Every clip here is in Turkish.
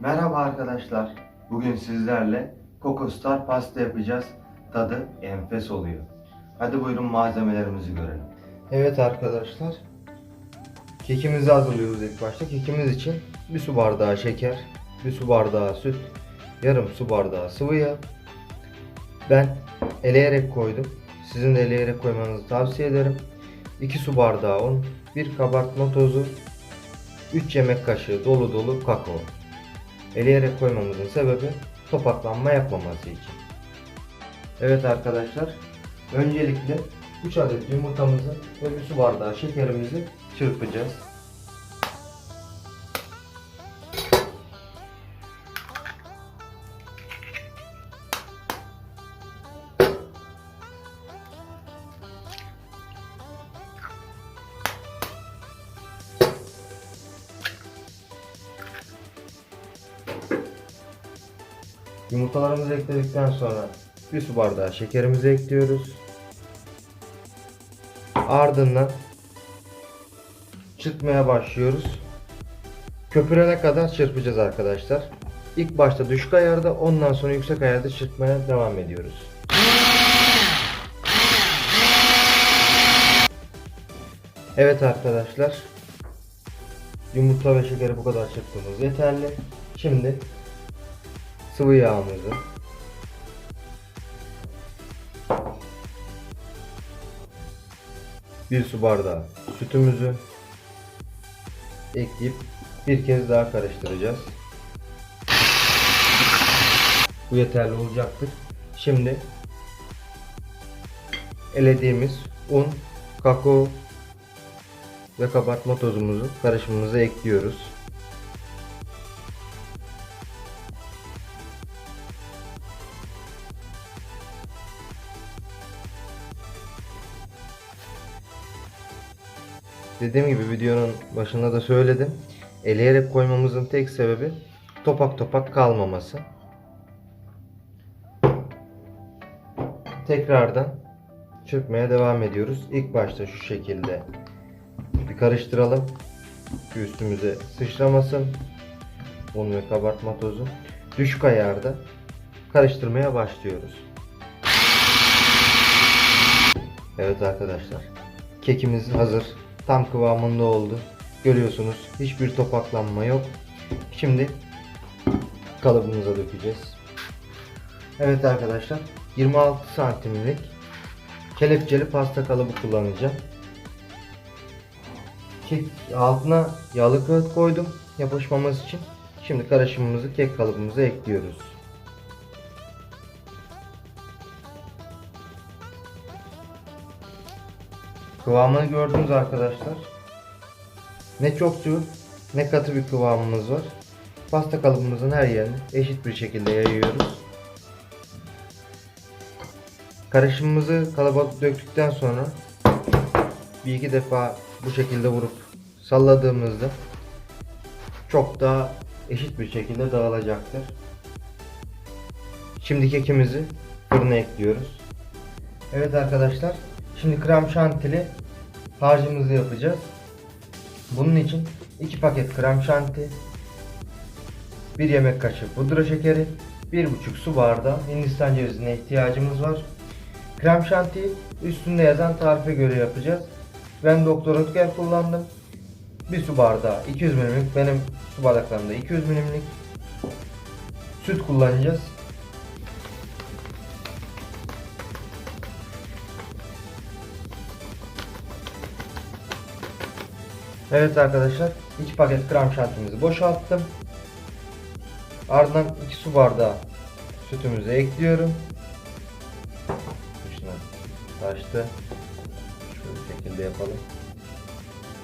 Merhaba arkadaşlar. Bugün sizlerle Coco Star pasta yapacağız. Tadı enfes oluyor. Hadi buyurun malzemelerimizi görelim. Evet arkadaşlar. Kekimizi hazırlıyoruz ilk başta. Kekimiz için bir su bardağı şeker, bir su bardağı süt, yarım su bardağı sıvı yağ. Ben eleyerek koydum. Sizin de eleyerek koymanızı tavsiye ederim. 2 su bardağı un, 1 kabartma tozu, 3 yemek kaşığı dolu dolu kakao. Eleyerek koymamızın sebebi topaklanma yapmaması için. Evet arkadaşlar, öncelikle 3 adet yumurtamızı ve bir su bardağı şekerimizi çırpacağız. Yumurtalarımızı ekledikten sonra bir su bardağı şekerimizi ekliyoruz. Ardından çırpmaya başlıyoruz. Köpürene kadar çırpacağız arkadaşlar. İlk başta düşük ayarda ondan sonra yüksek ayarda çırpmaya devam ediyoruz. Evet arkadaşlar. Yumurta ve şekeri bu kadar çırptığımız yeterli. Şimdi sıvı yağımızı bir su bardağı sütümüzü ekleyip bir kez daha karıştıracağız. Bu yeterli olacaktır. Şimdi elediğimiz un, kakao ve kabartma tozumuzu karışımımıza ekliyoruz. Dediğim gibi videonun başında da söyledim. Eleyerek koymamızın tek sebebi topak topak kalmaması. Tekrardan çırpmaya devam ediyoruz. İlk başta şu şekilde bir karıştıralım. Üstümüze sıçramasın. Un ve kabartma tozu. Düşük ayarda karıştırmaya başlıyoruz. Evet arkadaşlar. Kekimiz hazır. Tam kıvamında oldu. Görüyorsunuz hiçbir topaklanma yok. Şimdi kalıbımıza dökeceğiz. Evet arkadaşlar 26 santimlik kelepçeli pasta kalıbı kullanacağım. Kek altına yağlı kağıt koydum yapışmaması için. Şimdi karışımımızı kek kalıbımıza ekliyoruz. Kıvamını gördünüz arkadaşlar. Ne çok sıvı ne katı bir kıvamımız var. Pasta kalıbımızın her yerini eşit bir şekilde yayıyoruz. Karışımımızı kalıba döktükten sonra bir iki defa bu şekilde vurup salladığımızda çok daha eşit bir şekilde dağılacaktır. Şimdi kekimizi fırına ekliyoruz. Evet arkadaşlar, şimdi krem şantili harcımızı yapacağız. Bunun için 2 paket krem şanti, 1 yemek kaşığı pudra şekeri, 1,5 su bardağı hindistan cevizine ihtiyacımız var. Krem şantiyi üstünde yazan tarife göre yapacağız. Ben Doktor Ötker kullandım. Bir su bardağı 200 milimlik benim su bardaklarımda 200 milimlik süt kullanacağız. Evet arkadaşlar 2 paket krem şantimizi boşalttım. Ardından 2 su bardağı sütümüzü ekliyorum. Dışına taştı. Şu şekilde yapalım.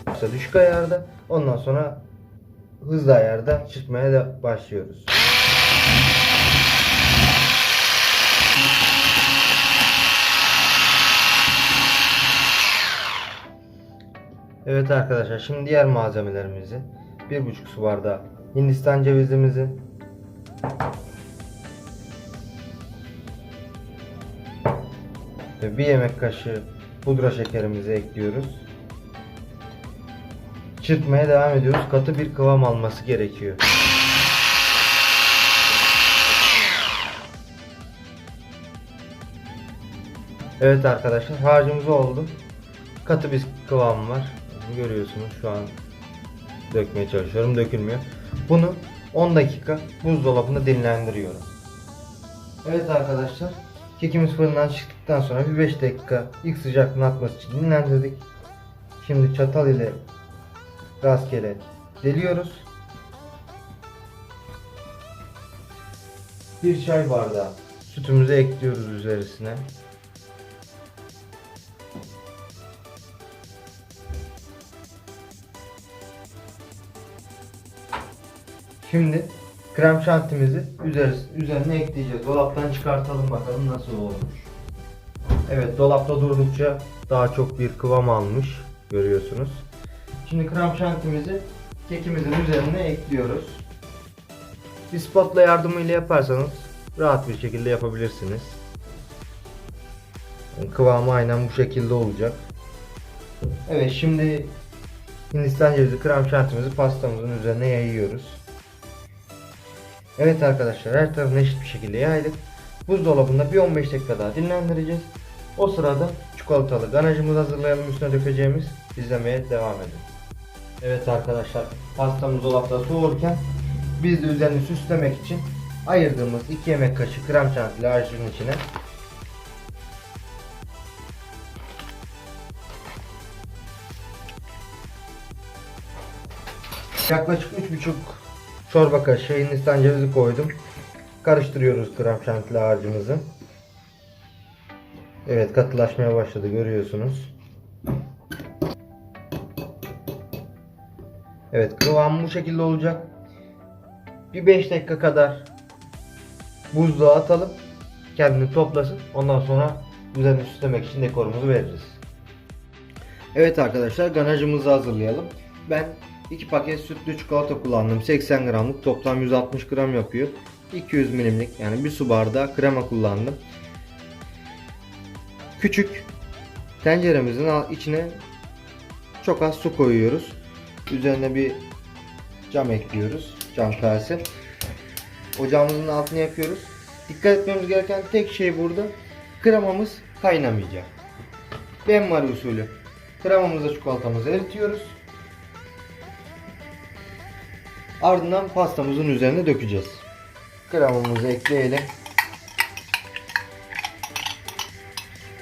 Yoksa düşük ayarda. Ondan sonra hızlı ayarda çıkmaya da başlıyoruz. Evet arkadaşlar şimdi diğer malzemelerimizi 1,5 su bardağı Hindistan cevizimizi ve 1 yemek kaşığı pudra şekerimizi ekliyoruz. Çırpmaya devam ediyoruz. Katı bir kıvam alması gerekiyor. Evet arkadaşlar harcımız oldu. Katı bir kıvam var. Görüyorsunuz şu an dökmeye çalışıyorum. Dökülmüyor. Bunu 10 dakika buzdolabında dinlendiriyorum. Evet arkadaşlar. Kekimiz fırından çıktıktan sonra bir 5 dakika ilk sıcaklığın atması için dinlendirdik. Şimdi çatal ile rastgele deliyoruz. Bir çay bardağı sütümüzü ekliyoruz üzerine. Şimdi krem şantimizi üzerine, ekleyeceğiz. Dolaptan çıkartalım bakalım nasıl olmuş. Evet dolapta durdukça daha çok bir kıvam almış görüyorsunuz. Şimdi krem şantimizi kekimizin üzerine ekliyoruz. Bir spatula yardımıyla yaparsanız rahat bir şekilde yapabilirsiniz. Kıvamı aynen bu şekilde olacak. Evet şimdi Hindistan cevizi krem şantimizi pastamızın üzerine yayıyoruz. Evet arkadaşlar her tarafını eşit bir şekilde yaydık. Buzdolabında bir 15 dakika daha dinlendireceğiz. O sırada çikolatalı ganajımızı hazırlayalım üstüne dökeceğimiz. İzlemeye devam edin. Evet arkadaşlar pastamız dolapta soğurken biz de üzerini süslemek için ayırdığımız 2 yemek kaşığı krem şantili harcın içine yaklaşık 3,5 çorba kaşığı hindistan cevizi koydum. Karıştırıyoruz krem şantili harcımızı. Evet katılaşmaya başladı görüyorsunuz. Evet kıvamı bu şekilde olacak. Bir 5 dakika kadar buzluğa atalım. Kendini toplasın. Ondan sonra üzerine süslemek için dekorumuzu veririz. Evet arkadaşlar ganajımızı hazırlayalım. Ben 2 paket sütlü çikolata kullandım. 80 gramlık toplam 160 gram yapıyor. 200 milimlik yani bir su bardağı krema kullandım. Küçük tenceremizin içine çok az su koyuyoruz. Üzerine bir cam ekliyoruz. Cam kase. Ocağımızın altını yapıyoruz. Dikkat etmemiz gereken tek şey burada kremamız kaynamayacak. Benmari usulü. Kremamızla çikolatamızı eritiyoruz. Ardından pastamızın üzerine dökeceğiz. Kremamızı ekleyelim.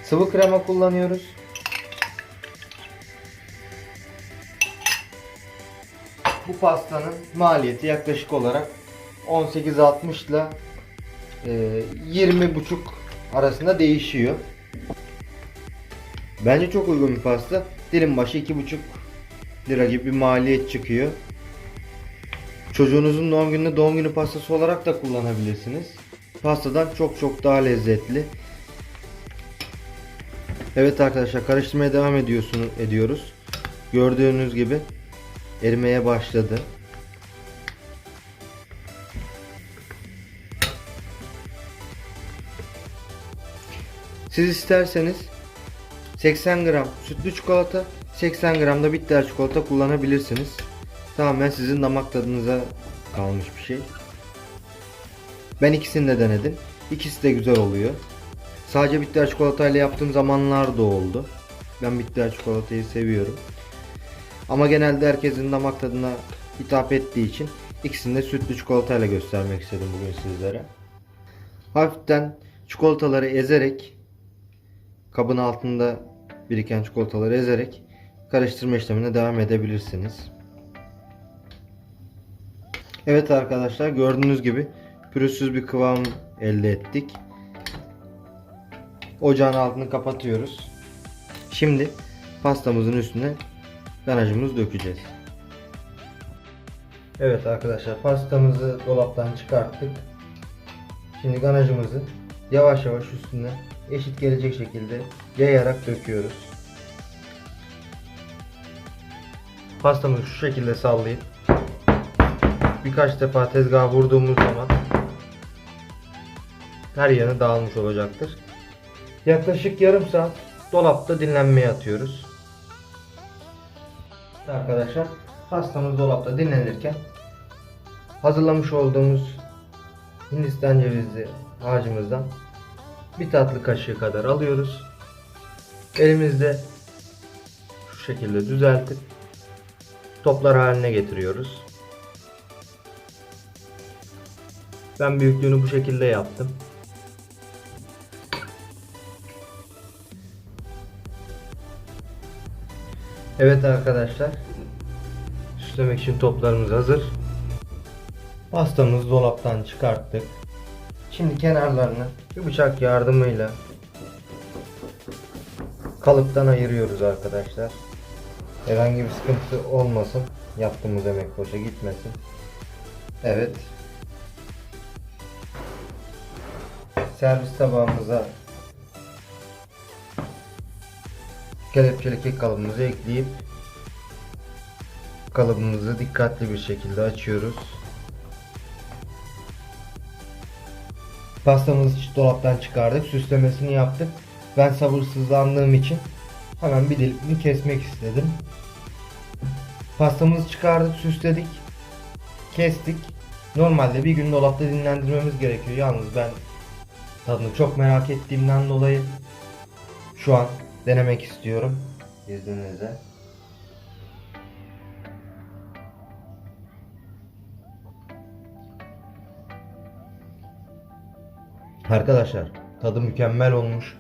Sıvı krema kullanıyoruz. Bu pastanın maliyeti yaklaşık olarak 18.60 ile e, 20.5 arasında değişiyor. Bence çok uygun bir pasta. Dilim başı 2.5 lira gibi bir maliyet çıkıyor. Çocuğunuzun doğum gününde doğum günü pastası olarak da kullanabilirsiniz. Pastadan çok çok daha lezzetli. Evet arkadaşlar karıştırmaya devam ediyorsunuz ediyoruz. Gördüğünüz gibi erimeye başladı. Siz isterseniz 80 gram sütlü çikolata, 80 gram da bitter çikolata kullanabilirsiniz. Tamamen sizin damak tadınıza kalmış bir şey. Ben ikisini de denedim. İkisi de güzel oluyor. Sadece bitter çikolatayla yaptığım zamanlar da oldu. Ben bitter çikolatayı seviyorum. Ama genelde herkesin damak tadına hitap ettiği için ikisini de sütlü çikolatayla göstermek istedim bugün sizlere. Hafiften çikolataları ezerek kabın altında biriken çikolataları ezerek karıştırma işlemine devam edebilirsiniz. Evet arkadaşlar gördüğünüz gibi pürüzsüz bir kıvam elde ettik. Ocağın altını kapatıyoruz. Şimdi pastamızın üstüne ganajımızı dökeceğiz. Evet arkadaşlar pastamızı dolaptan çıkarttık. Şimdi ganajımızı yavaş yavaş üstüne eşit gelecek şekilde yayarak döküyoruz. Pastamızı şu şekilde sallayıp birkaç defa tezgaha vurduğumuz zaman her yanı dağılmış olacaktır. Yaklaşık yarım saat dolapta dinlenmeye atıyoruz. Arkadaşlar pastamız dolapta dinlenirken hazırlamış olduğumuz Hindistan cevizli harcımızdan bir tatlı kaşığı kadar alıyoruz. Elimizde şu şekilde düzeltip toplar haline getiriyoruz. Ben büyüklüğünü bu şekilde yaptım. Evet arkadaşlar. Süslemek için toplarımız hazır. Pastamızı dolaptan çıkarttık. Şimdi kenarlarını bir bıçak yardımıyla kalıptan ayırıyoruz arkadaşlar. Herhangi bir sıkıntı olmasın. Yaptığımız emek boşa gitmesin. Evet. Servis tabağımıza kelepçeli kek kalıbımızı ekleyip kalıbımızı dikkatli bir şekilde açıyoruz. Pastamızı dolaptan çıkardık. Süslemesini yaptık. Ben sabırsızlandığım için hemen bir dilimini kesmek istedim. Pastamızı çıkardık, süsledik. Kestik. Normalde bir gün dolapta dinlendirmemiz gerekiyor. Yalnız ben tadını çok merak ettiğimden dolayı şu an denemek istiyorum. İzninizle. Arkadaşlar tadı mükemmel olmuş.